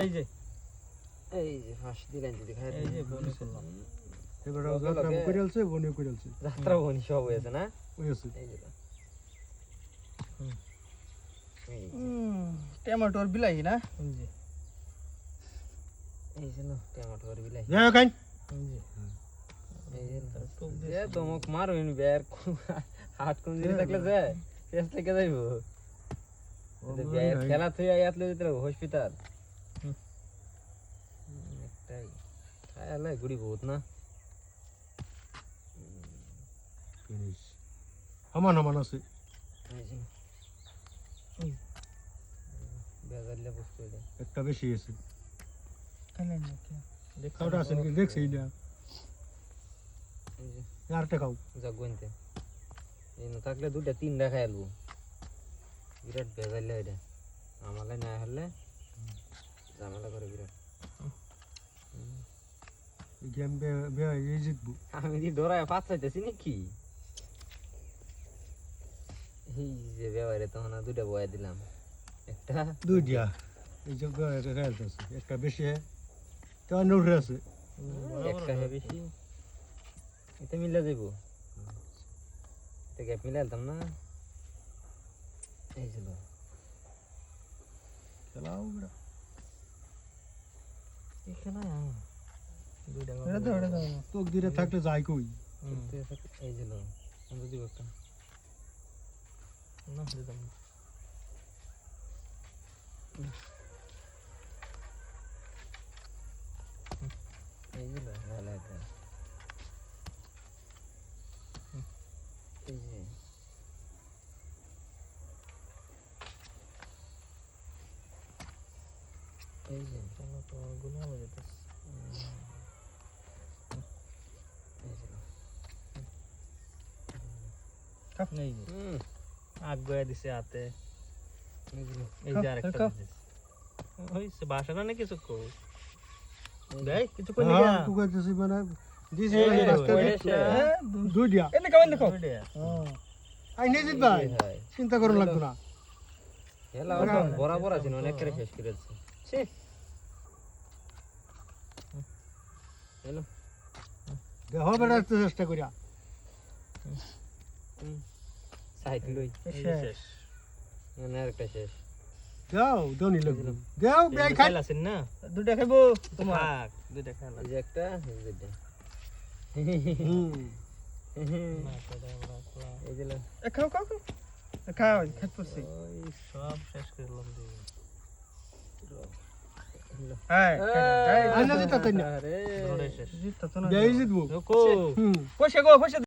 এই যে। এই যে ফাঁস দিলেন যদি খাই এই যে বনি করলাম। এবার যাত্রা লগে- করে আলছে বনে করে আলছে যাত্রা বনি সব হয়েছে না? আছে এই যে। টমেটোর বিলাহি না? যে। এই যে না টমেটো আর বিলাই যাই হোক আইন। এই যে। এই যে না। টুক যে দিয়ে তোমাক মারুন বের হাত কোন দিকে থাকলে যে পেস থেকে যাইব। খেলা তুই আয়াত লই দিতে হসপিটাল। একটাই খায়ালে গুড়ি বহুত না Finish. সমান সমান আছে এই যে এই। বেজারলে বস্তু এটা একটা বেশি আছে খাইলেন নাকি দেখো ওটা আছে নাকি দেখছি না এই যে আরটা খাও যা গুনতে এই না থাকলে দুটা তিনটা খাই আলবো বিরাট বেজারলে এটা আমালে না হলে ঝামেলা করে বিরাট গেম বে এই জিতবো। আমি দি ডরায় পাত চাইতেছি নাকি? এই যে ব্যবহারে তখন দুটা বয়া দিলাম। একটা দুই দিয়া এই যে একটা খেলতে আছে। একটা বেশি হ্যাঁ? তো অন্য উঠে আছে। একটা বেশি। এটা মিলে যাইব। এটা গ্যাপ মিলে আলতাম না। এই যে খেলাও খেলা দুইটা এটা তো এটা তো তোক দিলে থাকলে যাই কই হুম তুই একটা- এই যে লো। আমি দিব একটা না দিতাম না। এই যে লো, ভালো একটা। এই যে এই যে চলো তো গুলো হয়ে যেতেছে এই যে লো। এই যে হুম, আগ গয়া দিছে হাতে। এই যে আরেকটা হইছে বাসা না কিছু কো দেখ কিছু কই হ্যাঁ, না টুক করতেছি মানে দিছি। হ্যাঁ দুই দিয়া। এনে কেমন দেখো। আই নিয়ে জিত ভাই চিন্তা করুন লাগতো না। হেলা ওটা বরাবর আছে অনেক করে শেষ করে দিচ্ছে ছি। হ্যালো দেহ বেড়া চেষ্টা করিয়া। সাইড লই। শেষ। মানে আরেকটা শেষ। যাও দনি লাগবে যাও বেই খাই। আছেন না? দুটা খাইবো তোমার। থাক। দুইটা এই একটা খেলা এই যে খাও খাও খাও। খাও খাইতে পারছি সব শেষ করলাম দিয়ে লো। আইনা জিতা তাই না? আরে। ধরে শেষ জিততো না জিতবো। হুম। পয়সা গো পয়সা